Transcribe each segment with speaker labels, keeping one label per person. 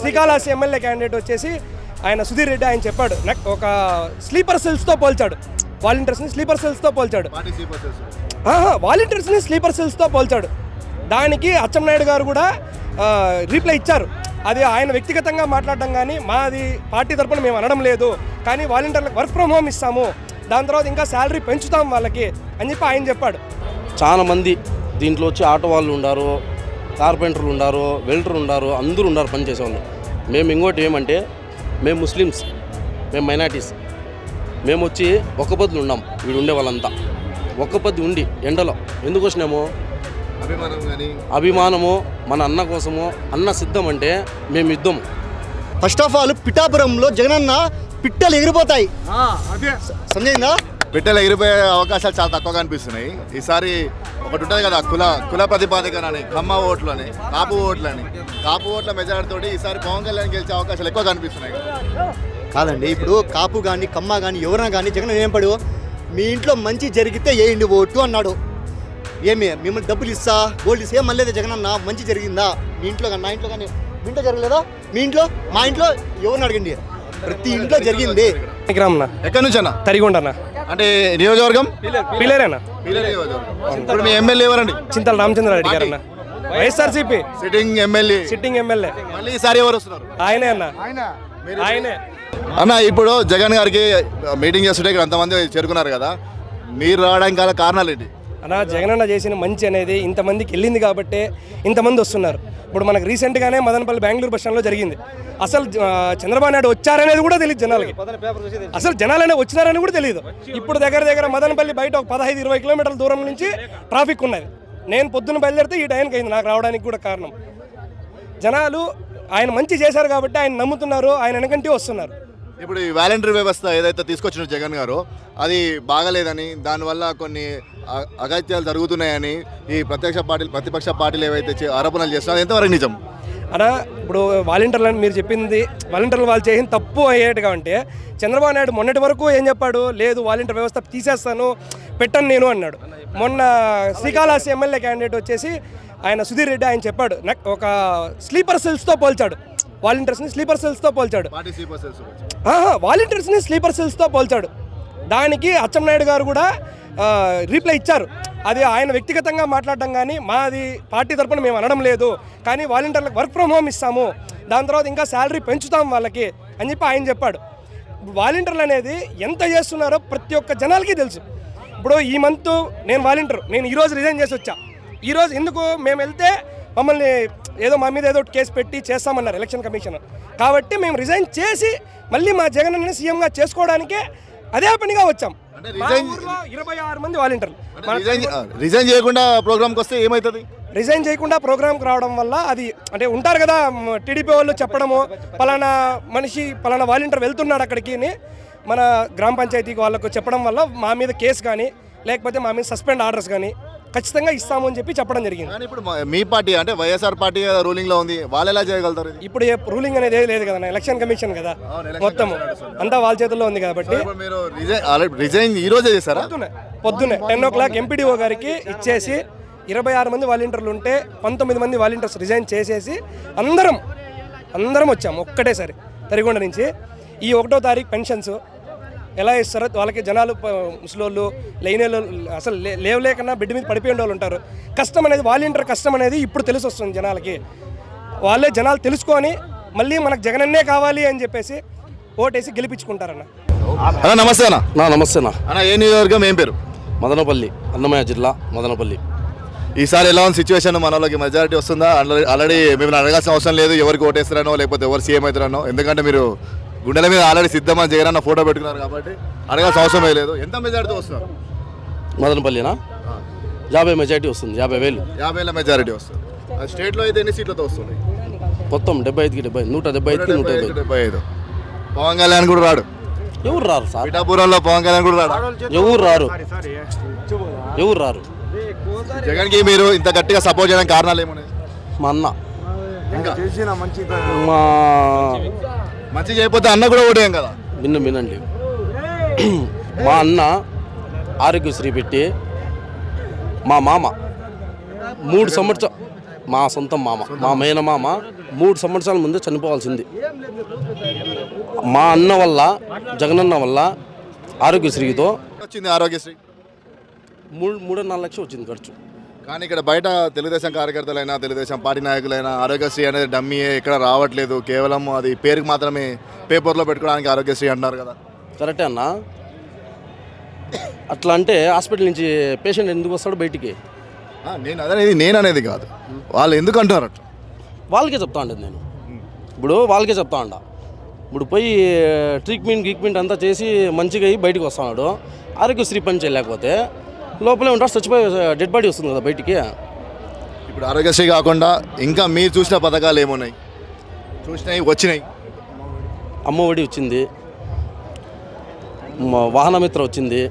Speaker 1: Srikalahasti MLA candidate వచ్చేసి ఆయన సుధీర్ రెడ్డి ఆయన చెప్పాడు. ఒక స్లీపర్ సెల్స్తో పోల్చాడు. వాలంటీర్స్ని స్లీపర్ సెల్స్తో పోల్చాడు. వాలంటీర్స్ని స్లీపర్ సెల్స్తో పోల్చాడు. దానికి అచ్చెన్నాయుడు గారు కూడా రీప్లై ఇచ్చారు. అది ఆయన వ్యక్తిగతంగా మాట్లాడడం కానీ మాది పార్టీ తరపున మేము అనడం లేదు. కానీ వాలంటీర్లకు వర్క్ ఫ్రమ్ హోమ్ ఇస్తాము. దాని తర్వాత ఇంకా శాలరీ పెంచుతాం వాళ్ళకి అని చెప్పి ఆయన చెప్పాడు.
Speaker 2: చాలా మంది దీంట్లో వచ్చి ఆటో వాళ్ళు ఉండారు. కార్పెంటర్లు ఉండారు వెల్డర్ ఉండారు అందరూ ఉన్నారు పనిచేసేవాళ్ళు మేము ఇంకోటి ఏమంటే మేము ముస్లిమ్స్ మేము మైనార్టీస్. మేము వచ్చి ఒక్క పొద్దులు ఉన్నాం వీడు ఉండే వాళ్ళంతా. ఒక్క పొద్దు ఉండి ఎండలో. ఎందుకు వచ్చినాము?
Speaker 3: అభిమానం కానీ?
Speaker 2: అభిమానము మన అన్న కోసము అన్న సిద్ధం అంటే మేము యుద్ధం.
Speaker 4: ఫస్ట్ ఆఫ్ ఆల్ పిఠాపురంలో జగనన్న పిట్టలు ఎగిరిపోతాయి. సమజైందా
Speaker 3: పెట్టెలు ఎగిరిపోయే అవకాశాలు చాలా తక్కువగా అనిపిస్తున్నాయి. ఈసారి ఒకటి ఉంటుంది కదా కుల కుల ప్రతిపాదికనని కమ్మ ఓట్లు అని కాపు ఓట్లు అని కాపు ఓట్ల మెజారిటీ తోటి ఈసారి పవన్ కళ్యాణ్ గెలిచే అవకాశాలు ఎక్కువ కనిపిస్తున్నాయి
Speaker 4: కాదండి ఇప్పుడు కాపు కానీ కమ్మ కానీ ఎవరైనా కానీ జగన్ ఏం పడు? మీ ఇంట్లో మంచి జరిగితే వేయండి ఓటు అన్నాడు. ఏమి మిమ్మల్ని డబ్బులు ఇస్తా గోల్డ్ ఇస్తా ఏం మళ్ళీ జగనన్న మంచి జరిగిందా? మీ ఇంట్లో కానీ నా ఇంట్లో కానీ మీ ఇంట్లో జరగలేదా? మీ ఇంట్లో మా ఇంట్లో ఎవరిని అడగండి? ప్రతి ఇంట్లో జరిగింది.
Speaker 3: ఎక్కడి నుంచి అన్న
Speaker 1: తరిగొండన్న.
Speaker 3: అంటే నియోజకవర్గం?
Speaker 1: పిల్లరేనా?
Speaker 3: నియోజకవర్గం. ఇప్పుడు మీ ఎమ్మెల్యే ఎవరండి?
Speaker 1: Chinthala Ramachandra Reddy గారన్న YSRCP.
Speaker 3: Sitting MLA.
Speaker 1: Sitting MLA.
Speaker 3: మళ్ళీ ఈసారి ఎవరు వస్తున్నారు?
Speaker 1: ఆయనే అన్న. ఆయనే.
Speaker 3: అన్న ఇప్పుడు జగన్ గారికి మీటింగ్ చేస్తుంటే ఇక్కడ అంతమంది చేరుకున్నారు కదా. మీరు రావడానికి గల కారణాలు ఏంటి?
Speaker 1: అన్న జగనన్న చేసిన మంచి అనేది ఇంతమందికి వెళ్ళింది కాబట్టి ఇంతమంది వస్తున్నారు. ఇప్పుడు మనకు రీసెంట్గానే మదనపల్లి బెంగళూరు బస్ స్టాండ్లో జరిగింది. అసలు చంద్రబాబు నాయుడు వచ్చారనేది కూడా తెలియదు జనాలకి. అసలు జనాలనే వచ్చినారని కూడా తెలియదు ఇప్పుడు దగ్గర దగ్గర మదనపల్లి బయట ఒక పదహైదు ఇరవై కిలోమీటర్ల దూరం నుంచి ట్రాఫిక్ ఉన్నది. నేను పొద్దున్న బయలుదేరితే ఈ టైంకి అయింది నాకు రావడానికి కూడా కారణం. జనాలు ఆయన మంచి చేశారు కాబట్టి ఆయన నమ్ముతున్నారు ఆయన వెనకంటే వస్తున్నారు.
Speaker 3: ఇప్పుడు ఈ వాలంటరీ వ్యవస్థ ఏదైతే తీసుకొచ్చిన జగన్ గారు అది బాగలేదని దానివల్ల కొన్ని అగత్యాలు జరుగుతున్నాయని ఈ ప్రత్యక్ష పార్టీలు ప్రతిపక్ష పార్టీలు ఏవైతే ఆరోపణలు చేస్తున్నారో ఎంతవరకు నిజం?
Speaker 1: అలా ఇప్పుడు వాలంటీర్లు అని మీరు చెప్పింది వాలంటీర్లు వాళ్ళు చేసిన తప్పు అయ్యేట్టుగా అంటే చంద్రబాబు నాయుడు మొన్నటి వరకు ఏం చెప్పాడు? లేదు వాలంటీర్ వ్యవస్థ తీసేస్తాను పెట్టను నేను అన్నాడు. మొన్న శ్రీకాళహస్తి ఎమ్మెల్యే క్యాండిడేట్ వచ్చేసి ఆయన సుధీర్ రెడ్డి ఆయన చెప్పాడు నాకు ఒక స్లీపర్ సెల్స్తో పోల్చాడు. వాలంటీర్స్ని స్లీపర్ సెల్స్తో పోల్చాడు. ఆహా, వాలంటీర్స్ని స్లీపర్ సెల్స్తో పోల్చాడు. దానికి అచ్చెన్నాయుడు గారు కూడా రీప్లై ఇచ్చారు. అది ఆయన వ్యక్తిగతంగా మాట్లాడడం కానీ మాది పార్టీ తరఫున మేము అనడం లేదు కానీ వాలంటీర్లకు వర్క్ ఫ్రమ్ హోమ్ ఇస్తాము దాని తర్వాత ఇంకా శాలరీ పెంచుతాం వాళ్ళకి అని చెప్పి ఆయన చెప్పాడు. వాలంటీర్లు అనేది ఎంత చేస్తున్నారో ప్రతి ఒక్క జనాలకి తెలుసు. ఇప్పుడు ఈ మంత్ నేను వాలంటీర్ నేను ఈరోజు రిజైన్ చేసి వచ్చా. ఈరోజు ఎందుకు మేము వెళ్తే మమ్మల్ని ఏదో మా మీద ఏదో ఒకటి కేసు పెట్టి చేస్తామన్నారు ఎలక్షన్ కమిషన్. కాబట్టి మేము రిజైన్ చేసి మళ్ళీ మా జగన్ సీఎంగా చేసుకోవడానికే అదే పనిగా వచ్చాం. ఇరవై ఆరు మంది వాలంటీర్లు
Speaker 3: రిజైన్ చేయకుండా ప్రోగ్రామ్కి వస్తే ఏమవుతుంది
Speaker 1: రిజైన్ చేయకుండా ప్రోగ్రామ్కి రావడం వల్ల అది అంటే ఉంటారు కదా టీడీపీ వాళ్ళు చెప్పడము పలానా మనిషి పలానా వాలంటీర్ వెళ్తున్నాడు అక్కడికి మన గ్రామ పంచాయతీకి వాళ్ళకు చెప్పడం వల్ల మా మీద కేసు కానీ లేకపోతే మా మీద సస్పెండ్ ఆర్డర్స్ కానీ ఖచ్చితంగా ఇస్తాము అని చెప్పి చెప్పడం జరిగింది.
Speaker 3: కానీ ఇప్పుడు మా- పార్టీ అంటే వైఎస్ఆర్ పార్టీ రూలింగ్లో ఉంది. వాళ్ళు ఎలా చేయగలుగుతారు ఇది?
Speaker 1: ఇప్పుడు ఏ రూలింగ్ అనేది ఏది లేదు కదా ఎలక్షన్ కమిషన్ కదా. మొత్తం అంతా వాళ్ళ చేతుల్లో ఉంది కాబట్టి.
Speaker 3: ఇప్పుడు మీరు రిజైన్ ఆల్రెడీ రిజైన్ ఈ రోజే చేశారా?
Speaker 1: పొద్దునే పొద్దునే టెన్ ఓ క్లాక్ ఎంపీడీఓ గారికి ఇచ్చేసి ఇరవై ఆరు మంది వాలంటీర్లు ఉంటే పంతొమ్మిది మంది వాలంటీర్స్ రిజైన్ చేసేసి అందరం అందరం వచ్చాము ఒక్కటేసారి తరిగొండ నుంచి. ఈ ఒకటో తారీఖు పెన్షన్స్. ఎలా ఇస్తారో వాళ్ళకి జనాలు ముసలోళ్ళు లేని అసలు లే- లేవలేకన్నా బిడ్డ మీద పడిపోయిన వాళ్ళు ఉంటారు. కష్టం అనేది వాలంటీర్ కష్టం అనేది ఇప్పుడు తెలిసి వస్తుంది జనాలకి. వాళ్ళే జనాలు తెలుసుకొని మళ్ళీ మనకు జగనన్నే కావాలి అని చెప్పేసి ఓటేసి గెలిపించుకుంటారన్న.
Speaker 3: అన్న నమస్తే అన్న.
Speaker 2: నా నమస్తేనా
Speaker 3: అన్న. ఏ నియోజకవర్గం ఏం పేరు?
Speaker 2: మదనపల్లి అన్నమయ్య జిల్లా మదనపల్లి.
Speaker 3: ఈసారి ఎలా ఉంది సిచ్యువేషన్ మన వాళ్ళకి మెజారిటీ వస్తుందా? ఆల్రెడీ- ఆల్రెడీ మిమ్మల్ని అడగాల్సిన అవసరం లేదు. ఎవరికి ఓటేస్తారనో లేకపోతే ఎవరు సీఎం అవుతారనో. ఎందుకంటే మీరు గుండెల మీద ఆల్రెడీ సిద్ధమని జగన్ అన్న ఫోటో పెట్టుకున్నారు కాబట్టి అడగాల్సిన అవసరమే లేదు. ఎంత మెజారిటీ వస్తున్నారు
Speaker 2: మదనపల్లినా? యాభై మెజార్టీ వస్తుంది యాభై వేలు.
Speaker 3: యాభై వేల మెజారిటీ వస్తుంది. అది స్టేట్లో అయితే ఎన్ని సీట్లతో వస్తుంది?
Speaker 2: మొత్తం డెబ్బై ఐదుకి డెబ్బై నూట డెబ్బై ఐదుకి నూట
Speaker 3: డెబ్బై
Speaker 2: డెబ్బై
Speaker 3: ఐదు, ఐదు. పవన్ కళ్యాణ్ కూడా రాడు.
Speaker 2: ఎవరు రారు సార్?
Speaker 3: పిఠాపురంలో పవన్ కళ్యాణ్ కూడా రాడు.
Speaker 2: ఎవరు రారు? ఎవరు రారు?
Speaker 3: జగన్కి మీరు ఇంత గట్టిగా సపోర్ట్ చేయడానికి కారణాలు ఏమున్నాయి?
Speaker 2: మా అన్న.
Speaker 3: ఇంకా
Speaker 2: మా
Speaker 3: మంచి చేయకపోతే అన్న కూడా ఓటేయం కదా?
Speaker 2: విన్ను వినండి. మా అన్న ఆరోగ్యశ్రీ పెట్టి మా మామ మూడు సంవత్సరం మా సొంత మామ మా మేనమామ మూడు సంవత్సరాల ముందే చనిపోవాల్సింది. మా అన్న వల్ల జగనన్న వల్ల ఆరోగ్యశ్రీతో
Speaker 3: వచ్చింది ఆరోగ్యశ్రీ?
Speaker 2: మూడు మూడు నాలుగు లక్షలు వచ్చింది ఖర్చు.
Speaker 3: కానీ ఇక్కడ బయట తెలుగుదేశం కార్యకర్తలైనా తెలుగుదేశం పార్టీ నాయకులైనా ఆరోగ్యశ్రీ అనేది డమ్మీ ఇక్కడ రావట్లేదు. కేవలం అది పేరుకి మాత్రమే పేపర్లో పెట్టుకోవడానికి ఆరోగ్యశ్రీ అంటున్నారు కదా.
Speaker 2: కరెక్టే అన్న. అట్లా అంటే హాస్పిటల్ నుంచి పేషెంట్ ఎందుకు వస్తాడు బయటికి?
Speaker 3: ఆ, నేను అదనేది నేను అనేది కాదు. వాళ్ళు ఎందుకు అంటున్నారు అట్లా?
Speaker 2: వాళ్ళకే చెప్తా ఉండేది నేను. ఇప్పుడు వాళ్ళకే చెప్తా ఉండ. ఇప్పుడు పోయి ట్రీట్మెంట్ గీక్మెంట్ అంతా చేసి మంచిగా అయ్యి బయటికి వస్తున్నాడు ఆరోగ్యశ్రీ పని చేయలేకపోతే లోపలే ఉంటాడు చచ్చిపోయి డెడ్ బాడీ వస్తుంది కదా బయటికి.
Speaker 3: ఇప్పుడు ఆరోగ్యశ్రీ కాకుండా ఇంకా మీరు చూసిన పథకాలు ఏమున్నాయి? చూసినాయి వచ్చినాయి.
Speaker 2: అమ్మ ఒడి వచ్చింది. మ- వాహనమిత్ర వచ్చింది.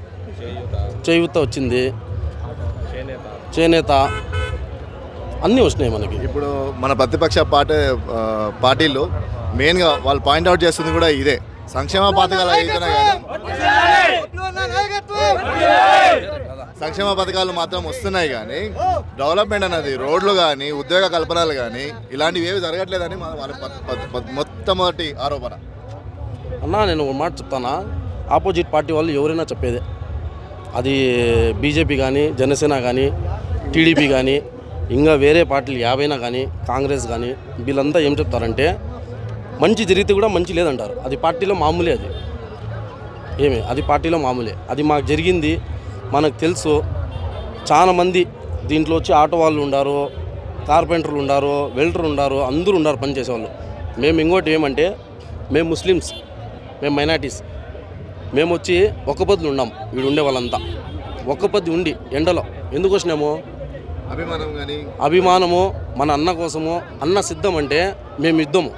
Speaker 2: చేయూత వచ్చింది. చేనేత. అన్నీ వచ్చినాయి మనకి.
Speaker 3: ఇప్పుడు మన ప్రతిపక్ష పార్టీ పార్టీలు మెయిన్గా వాళ్ళు పాయింట్అవుట్ చేస్తుంది కూడా ఇదే. సంక్షేమ పథకాలు సంక్షేమ పథకాలు మాత్రం వస్తున్నాయి కానీ డెవలప్మెంట్ అనేది రోడ్లు కానీ ఉద్యోగ కల్పనలు కానీ ఇలాంటివి ఏవి జరగట్లేదని వాళ్ళ మొట్టమొదటి ఆరోపణ.
Speaker 2: అన్నా నేను ఒక మాట చెప్తానా? ఆపోజిట్ పార్టీ వాళ్ళు ఎవరైనా చెప్పేదే. అది బీజేపీ కానీ జనసేన కానీ టీడీపీ కానీ ఇంకా వేరే పార్టీలు యాభైనా కానీ కాంగ్రెస్ కానీ వీళ్ళంతా ఏం చెప్తారంటే మంచి జరిగితే కూడా మంచి లేదంటారు. అది పార్టీలో మామూలే అది. ఏమి? అది పార్టీలో మామూలే. అది మాకు జరిగింది మనకు తెలుసు చాలా మంది దీంట్లో వచ్చి ఆటో వాళ్ళు ఉండారు కార్పెంటర్లు ఉండారు వెల్డర్ ఉండారు అందరూ ఉండారు పని చేసేవాళ్ళు. మేము ఇంకోటి ఏమంటే మేము ముస్లిమ్స్ మేము మైనార్టీస్. మేము వచ్చి ఒక్క పొద్దులు ఉన్నాం వీడు ఉండే వాళ్ళంతా. ఒక్క పొద్దు ఉండి ఎండలో. ఎందుకు వచ్చినాము?
Speaker 3: అభిమానం కానీ
Speaker 2: అభిమానము మన అన్న కోసము. అన్న సిద్ధం అంటే మేము యుద్ధము.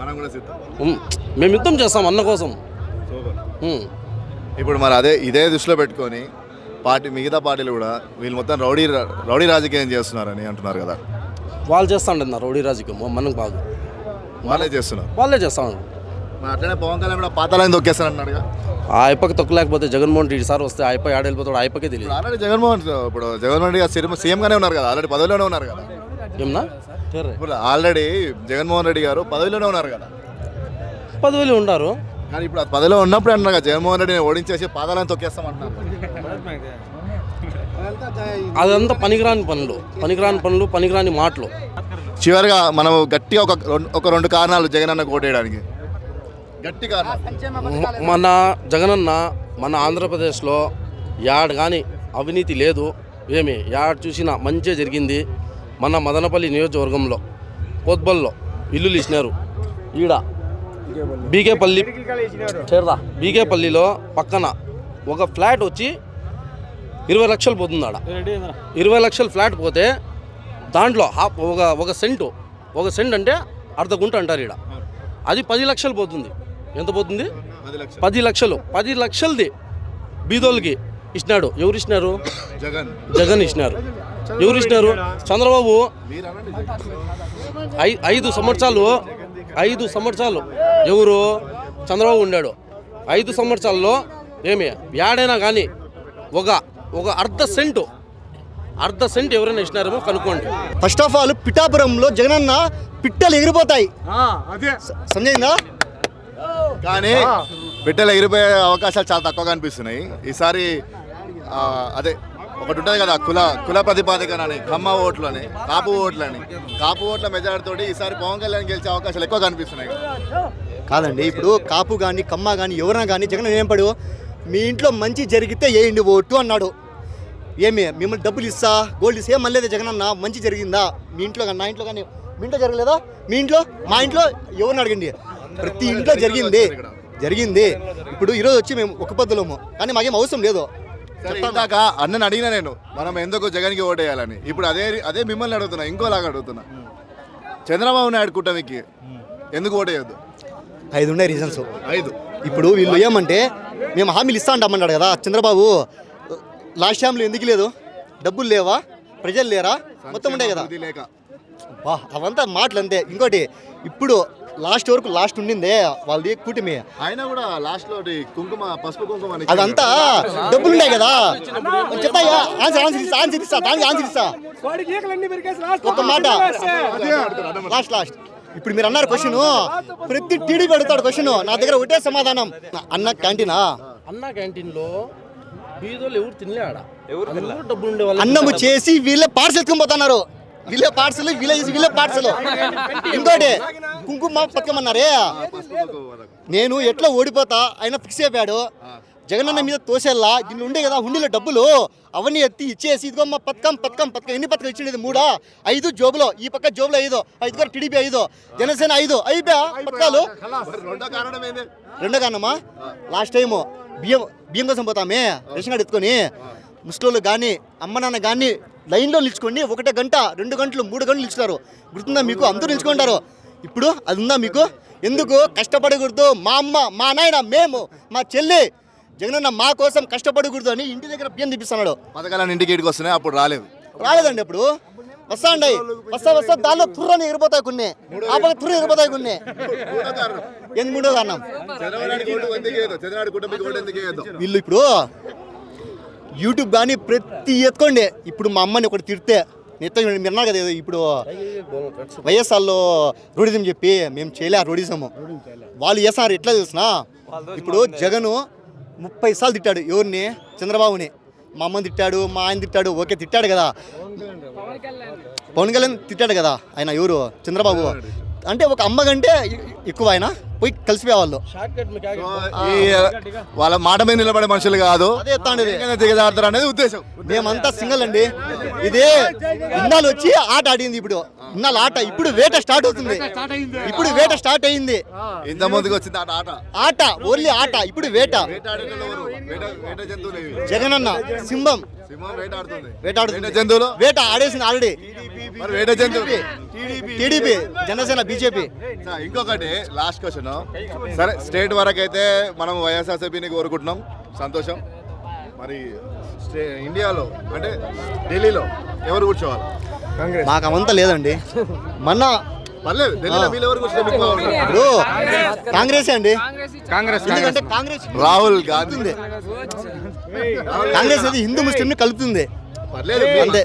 Speaker 3: మనం కూడా సిద్ధం.
Speaker 2: మేము యుద్ధం చేస్తాం అన్న కోసం.
Speaker 3: ఇప్పుడు మరి అదే ఇదే దృష్టిలో పెట్టుకొని పార్టీ మిగతా పార్టీలు కూడా వీళ్ళు మొత్తం రౌడీ రౌడీ రాజకీయం చేస్తున్నారని అంటున్నారు కదా.
Speaker 2: వాళ్ళు చేస్తా ఉండన్నారు రౌడీ రాజకీయం. మనకు బాగు.
Speaker 3: వాళ్ళే చేస్తున్నారు.
Speaker 2: వాళ్ళే చేస్తా ఉన్నారు
Speaker 3: అట్లనే పవన్ కళ్యాణ్ కూడా పాతాలని తొక్కేస్తారంటున్నారుగా
Speaker 2: ఆ అయ్యప్పకి తొక్కలేకపోతే జగన్మోహన్ రెడ్డి సార్ వస్తే ఆ అయ్యప్ప ఆడ వెళ్ళిపోతాడు ఆ అయ్యప్పకే తెలియదు.
Speaker 3: ఆల్రెడీ జగన్మోహన్ ఇప్పుడు జగన్మోహన్ రెడ్డి గారు సీఎం సీఎంగానే ఉన్నారు కదా ఆల్రెడీ పదవిలోనే ఉన్నారు కదా.
Speaker 2: ఏమన్నా?
Speaker 3: ఇప్పుడు ఆల్రెడీ జగన్మోహన్ రెడ్డి గారు పదవిలోనే ఉన్నారు కదా.
Speaker 2: పదవిలో ఉండారు.
Speaker 3: కానీ ఇప్పుడు ఆ పదవిలో ఉన్నప్పుడు అన్నారు జగన్మోహన్ రెడ్డిని ఓడించేసి పాదాలను తొక్కేస్తామంటున్నారు.
Speaker 2: అదంతా పనికిరాని పనులు పనికిరాని పనులు పనికిరాని మాటలు.
Speaker 3: చివరిగా మనం గట్టిగా ఒక ఒక రెండు కారణాలు జగన్ అన్న కోటేయడానికి గట్టి కారణాలు.
Speaker 2: మ- మన జగనన్న మన ఆంధ్రప్రదేశ్లో యాడ్ కానీ అవినీతి లేదు ఏమి? యాడ్ చూసినా మంచిగా జరిగింది మన మదనపల్లి నియోజకవర్గంలో పోత్బల్లో ఇల్లులు ఇచ్చినారు. ఈడ బీకేపల్లి. చేరదా? బీకేపల్లిలో పక్కన ఒక ఫ్లాట్ వచ్చి ఇరవై లక్షలు పోతుంది ఆడ ఇరవై లక్షల ఫ్లాట్ పోతే దాంట్లో హాఫ్ ఒక ఒక సెంటు ఒక సెంట్ అంటే అర్ధ గుంట అంటారు ఈడ. అది పది లక్షలు పోతుంది. ఎంత పోతుంది?
Speaker 3: పది లక్షలు.
Speaker 2: పది లక్షలు. పది లక్షలది బీదోళ్ళకి ఇచ్చినాడు. ఎవరు ఇచ్చినారు?
Speaker 3: జగన్.
Speaker 2: జగన్ ఇచ్చినారు. ఎవరు ఇచ్చినారు? చంద్రబాబు. ఐదు సంవత్సరాలు ఐదు సంవత్సరాలు. ఎవరు? చంద్రబాబు ఉండాడు. ఐదు సంవత్సరాల్లో ఏమి? యాడైనా కానీ ఒక ఒక అర్ధ సెంటు అర్ధ సెంట్ ఎవరైనా ఇచ్చినారేమో కనుక్కోండి.
Speaker 4: ఫస్ట్ ఆఫ్ ఆల్ పిఠాపురంలో జగనన్న పిట్టలు ఎగిరిపోతాయి. స- సమజైందా
Speaker 3: కానీ బిడ్డలు ఎగిరిపోయే అవకాశాలు చాలా తక్కువగా అనిపిస్తున్నాయి. ఈసారి అదే ఒకటి ఉంటుంది కదా కుల కుల ప్రతిపాదికనని కమ్మ ఓట్లని కాపు ఓట్లని. కాపు ఓట్ల మెజార్టీతోటి ఈసారి పవన్ కళ్యాణ్ గెలిచే అవకాశాలు ఎక్కువ కనిపిస్తున్నాయి
Speaker 4: కాదండి ఇప్పుడు కాపు కానీ కమ్మ కానీ ఎవరైనా కానీ జగన్ ఏం పడు? మీ ఇంట్లో మంచి జరిగితే వేయండి ఓటు అన్నాడు. ఏమి మిమ్మల్ని డబ్బులు ఇస్తా గోల్డ్ ఇస్తా ఏం మళ్ళీ జగన్ అన్న? మంచి జరిగిందా? మీ ఇంట్లో కానీ నా ఇంట్లో కానీ మీ ఇంట్లో జరగలేదా? మీ ఇంట్లో మా ఇంట్లో? ఎవరిని అడగండి? ప్రతి ఇంట్లో జరిగింది. జరిగింది. ఇప్పుడు ఈరోజు వచ్చి మేము ఒక పద్ధతులము కానీ మాకేం అవసరం లేదు.
Speaker 3: ఇందాక అన్నని అడిగినా నేను మనం ఎందుకు జగన్కి ఓటేయాలని ఇప్పుడు అదే అదే మిమ్మల్ని అడుగుతున్నా ఇంకోలాగా అడుగుతున్నా. చంద్రబాబు నాయుడు కూటమికి ఎందుకు ఓటేయొద్దు
Speaker 4: ఐదు ఉన్నాయి రీజన్స్
Speaker 3: ఐదు.
Speaker 4: ఇప్పుడు వీళ్ళు ఏమంటే మేము హామీలు ఇస్తా అంటామన్నాడు కదా చంద్రబాబు లాస్ట్ టైంలో ఎందుకు లేదు డబ్బులు లేవా? ప్రజలు లేరా? మొత్తం ఉండే కదా. అవంతా మాటలు అంతే ఇంకోటి ఇప్పుడు లాస్ట్ వరకు లాస్ట్ ఉండిందే వాళ్ళది కూటమి.
Speaker 3: అయినా కూడా లాస్ట్లో కుంకుమ పసుపు కుంకుమ
Speaker 4: అదంతా డబ్బులు ఉన్నాయి కదా చెప్తాయా ఆన్సర్ ఆన్సర్ ఇస్తా ఆన్సర్ ఇస్తా దానికి ఆన్సర్ ఇస్తా. ఒక్క మాట. లాస్ట్ లాస్ట్ ఇప్పుడు మీరు అన్నారు క్వశ్చన్ ప్రతి టీడీపీ అడుగుతాడు క్వశ్చన్ నా దగ్గర ఒకటే సమాధానం. అన్న క్యాంటీనా?
Speaker 2: అన్న క్యాంటీన్లో బీదోళ్ళు ఎవరు తినలే ఆడ. అందరూ డబ్బులు ఉండే వాళ్ళు
Speaker 4: అన్నము చేసి వీళ్ళే పార్సల్ ఎత్తుకొని పోతున్నారు. వీళ్ళే పార్సల్ వీళ్ళే చేసి వీళ్ళే పార్సల్ ఇంకోటి. కుంకుమ
Speaker 3: పక్కమన్నారే
Speaker 4: నేను ఎట్లా ఓడిపోతా? ఆయన ఫిక్స్ అయిపోయాడు. జగనన్న మీద తోసేలా దీన్ని ఉండే కదా హుండీలో డబ్బులు అవన్నీ ఎత్తి ఇచ్చేసి ఇదిగో మా పథకం పథకం పథకం ఎన్ని పథకం ఇచ్చిండేది మూడా? ఐదు జోబులో ఈ పక్క జోబులో ఐదు ఐదు గారు టీడీపీ ఐదు జనసేన ఐదు అయిపోయా పథకాలు?
Speaker 3: రెండో
Speaker 4: కారణమా? లాస్ట్ టైము బియ్యం బియ్యం కోసం పోతామే రేషన్ కార్డు ఎత్తుకొని ముస్లింలు కానీ అమ్మ నాన్న కానీ లైన్లో నిల్చుకోండి ఒకటే గంట రెండు గంటలు మూడు గంటలు నిలుచుతారు. గుర్తుందా మీకు? అందరూ నిల్చుకుంటారు. ఇప్పుడు అది ఉందా మీకు? ఎందుకు? కష్టపడకూడదు మా అమ్మ మా నాయన మేము మా చెల్లి జగనన్న మా కోసం కష్టపడకూడదు అని ఇంటి దగ్గర బియ్యం తెప్పిస్తున్నాడు.
Speaker 3: పథకాలను ఇంటికి ఇంటికి వస్తున్నాయి అప్పుడు రాలేదు.
Speaker 4: రాలేదండి అప్పుడు వస్తా అండి. వస్తా వస్తా దానిలో తుర్రని ఎగిరిపోతాయి కొన్ని. ఆ పక్క తుర్ర ఎగిరిపోతాయి కొన్ని. ఎందుకు మూడో కారణం వీళ్ళు ఇప్పుడు యూట్యూబ్ కానీ ప్రతి ఎత్తుకోండి. ఇప్పుడు మా అమ్మని ఒకటి తిడితే నిత్యం మీరు కదా ఏదో ఇప్పుడు వైఎస్ఆర్లో రూడిజం చెప్పి మేము చేయలే ఆ వాళ్ళు చేస్తున్నారు ఎట్లా చూసినా ఇప్పుడు జగను ముప్పై సార్లు తిట్టాడు ఎవరిని? చంద్రబాబుని. మా అమ్మని తిట్టాడు మా ఆయన తిట్టాడు ఓకే తిట్టాడు కదా. పవన్ కళ్యాణ్ తిట్టాడు కదా ఆయన ఎవరు? చంద్రబాబు. అంటే ఒక అమ్మ కంటే ఎక్కువ ఆయన పోయి కలిసిపోయేవాళ్ళు.
Speaker 2: షార్ట్ కట్ మీకు ఆగి-
Speaker 3: ఈ వాళ్ళ మాట మీద నిలబడే మనుషులు కాదు. దిగజారుతారు అనేది ఉద్దేశం.
Speaker 4: మేమంతా సింగల్ అండి. ఇదే ఇన్నాళ్ళు వచ్చి ఆట ఆడింది ఇప్పుడు. ఇన్నాళ్ళు ఆట ఇప్పుడు వేట స్టార్ట్ అవుతుంది. ఇప్పుడు వేట స్టార్ట్ అయింది.
Speaker 3: ఇంత ముందుకు వచ్చింది ఆట ఆట.
Speaker 4: ఆట ఓన్లీ ఆట ఇప్పుడు వేట. జగనన్న సింహం.
Speaker 3: సింహం వేట జంతువులు?
Speaker 4: వేట ఆడేసింది ఆల్రెడీ
Speaker 3: మరి వేట
Speaker 4: టీడీపీ. జనసేన బీజేపీ.
Speaker 3: సరే, ఇంకొకటి లాస్ట్ క్వశ్చన్ సరే స్టేట్ వరకు అయితే మనం వైఎస్ఆర్సీపీని కోరుకుంటున్నాం. సంతోషం. మరి స్టే ఇండియాలో అంటే ఢిల్లీలో ఎవరు కూర్చోవాలి?
Speaker 4: మాకు అవంతా లేదండి. మొన్న ఇప్పుడు కాంగ్రెస్ అండి. కాంగ్రెస్ ఎందుకంటే కాంగ్రెస్
Speaker 3: రాహుల్ గాంధీ.
Speaker 4: కాంగ్రెస్ అనేది హిందూ ముస్లింని కలుపుతుంది. అంతే.